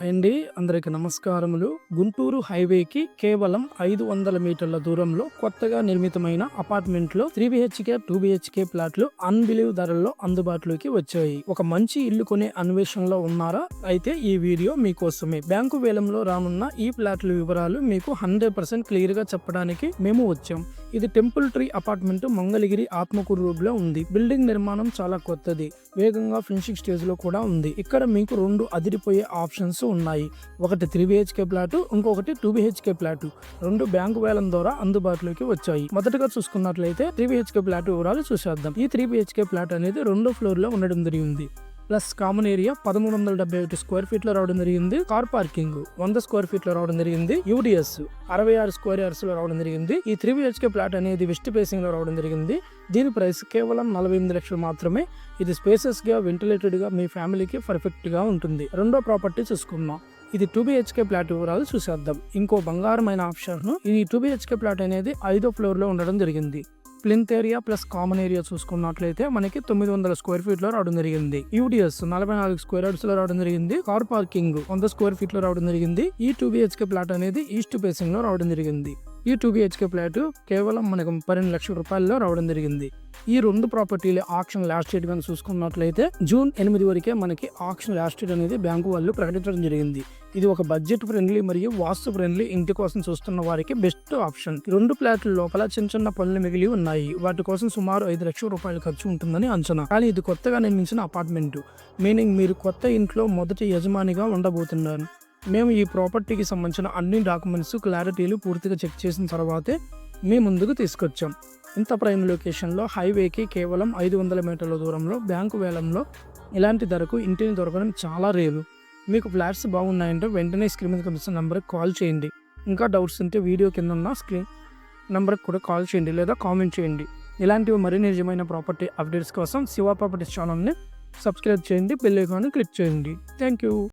అండి అందరికి నమస్కారములు. గుంటూరు హైవేకి కేవలం ఐదు వందల మీటర్ల దూరంలో కొత్తగా నిర్మితమైన అపార్ట్మెంట్లో త్రీ బిహెచ్కే టూ బిహెచ్కే ప్లాట్లు అన్బిలీవ్ ధరల్లో అందుబాటులోకి వచ్చాయి. ఒక మంచి ఇల్లు కొనే అన్వేషణలో ఉన్నారా? అయితే ఈ వీడియో మీకోసమే. బ్యాంకు వేలంలో రానున్న ఈ ప్లాట్ల వివరాలు మీకు హండ్రెడ్ పర్సెంట్ క్లియర్గా చెప్పడానికి మేము వచ్చాం. ఇది temple tree apartment Mangalagiri Atmakuru రోడ్లో ఉంది. బిల్డింగ్ నిర్మాణం చాలా కొత్తది. వేగంగా ఫినిషింగ్ స్టేజ్లో కూడా ఉంది. ఇక్కడ మీకు రెండు అదిరిపోయే ఆప్షన్స్ ఉన్నాయి. ఒకటి త్రీ బిహెచ్కే ప్లాట్ ఇంకొకటి టూ బిహెచ్కే ప్లాట్. రెండు బ్యాంకు వేలం ద్వారా అందుబాటులోకి వచ్చాయి. మొదటగా చూసుకున్నట్లయితే త్రీ బిహెచ్కే ప్లాట్ వివరాలు చూసేద్దాం. ఈ త్రీ బిహెచ్కే ప్లాట్ అనేది రెండో ఫ్లోర్లో ఉండడం జరిగింది. ప్లస్ కామన్ ఏరియా పదమూడు వందల డెబ్బై ఒకటి స్క్వేర్ ఫీట్లో రావడం జరిగింది. కార్ పార్కింగ్ వంద స్క్వేర్ ఫీట్లో రావడం జరిగింది. యూడిఎస్ అరవై ఆరు స్క్వేర్ ఇయర్స్లో రావడం జరిగింది. ఈ త్రీ బిహెచ్కే ప్లాట్ అనేది వెస్ట్ ఫేసింగ్లో రావడం జరిగింది. దీని ప్రైస్ కేవలం నలభై ఎనిమిది లక్షలు మాత్రమే. ఇది స్పేసెస్గా వెంటిలేటెడ్గా మీ ఫ్యామిలీకి పర్ఫెక్ట్గా ఉంటుంది. రెండో ప్రాపర్టీ చూసుకుందాం. ఇది టూ బిహెచ్కే ప్లాట్ వివరాలు చూసేద్దాం. ఇంకో బంగారమైన ఆప్షన్ ఈ టూ బిహెచ్కే ప్లాట్ అనేది ఐదో ఫ్లోర్లో ఉండడం జరిగింది. Plinth area plus common area చూసుకున్నట్లయితే మనకి తొమ్మిది వందల స్క్వేర్ ఫీట్లో రావడం జరిగింది. యూడిఎస్ నలభై నాలుగు స్క్వేర్ యార్డ్స్లో రావడం జరిగింది. కార్ పార్కింగ్ వంద స్క్వేర్ ఫీట్లో రావడం జరిగింది. ఈ టూ బిహెచ్కే ప్లాట్ అనేది ఈస్ట్ ఫేసింగ్లో రావడం జరిగింది. ఈ టూ బిహెచ్కే ఫ్లాట్ కేవలం మనకు పన్నెండు లక్షల రూపాయల్లో రావడం జరిగింది. ఈ రెండు ప్రాపర్టీలు ఆక్షన్ లాస్ట్ డేట్ కానీ చూసుకున్నట్లయితే జూన్ ఎనిమిది వరకే మనకి ఆక్షన్ లాస్ట్ డేట్ అనేది బ్యాంకు వాళ్ళు ప్రకటించడం జరిగింది. ఇది ఒక బడ్జెట్ ఫ్రెండ్లీ మరియు వాస్తు ఫ్రెండ్లీ ఇంటి కోసం చూస్తున్న వారికి బెస్ట్ ఆప్షన్ రెండు ఫ్లాట్ల లోపల చిన్న చిన్న పనులు మిగిలి ఉన్నాయి. వాటి కోసం సుమారు ఐదు లక్షల రూపాయలు ఖర్చు ఉంటుందని అంచనా. కానీ ఇది కొత్తగా నిర్మించిన అపార్ట్మెంట్ మీనింగ్ మీరు కొత్త ఇంట్లో మొదటి యజమానిగా ఉండబోతున్నారు. మేము ఈ ప్రాపర్టీకి సంబంధించిన అన్ని డాక్యుమెంట్స్ క్లారిటీలు పూర్తిగా చెక్ చేసిన తర్వాతే మీ ముందుకు తీసుకొచ్చాం. ఇంత ప్రైమ్ లొకేషన్లో హైవేకి కేవలం ఐదు వందల మీటర్ల దూరంలో బ్యాంకు వేలంలో ఇలాంటి ధరకు ఇంటిని దొరకడం చాలా రేరు. మీకు ఫ్లాట్స్ బాగున్నాయంటే వెంటనే స్క్రీన్ మీద కనిపిస్తున్న నెంబర్కి కాల్ చేయండి. ఇంకా డౌట్స్ ఉంటే వీడియో కింద ఉన్న స్క్రీన్ నెంబర్కి కూడా కాల్ చేయండి లేదా కామెంట్ చేయండి. ఇలాంటివి మరిన్ని నిజమైన ప్రాపర్టీ అప్డేట్స్ కోసం శివ ప్రాపర్టీస్ ఛానల్ని సబ్స్క్రైబ్ చేయండి బెల్ ఐకాన్ క్లిక్ చేయండి. Thank you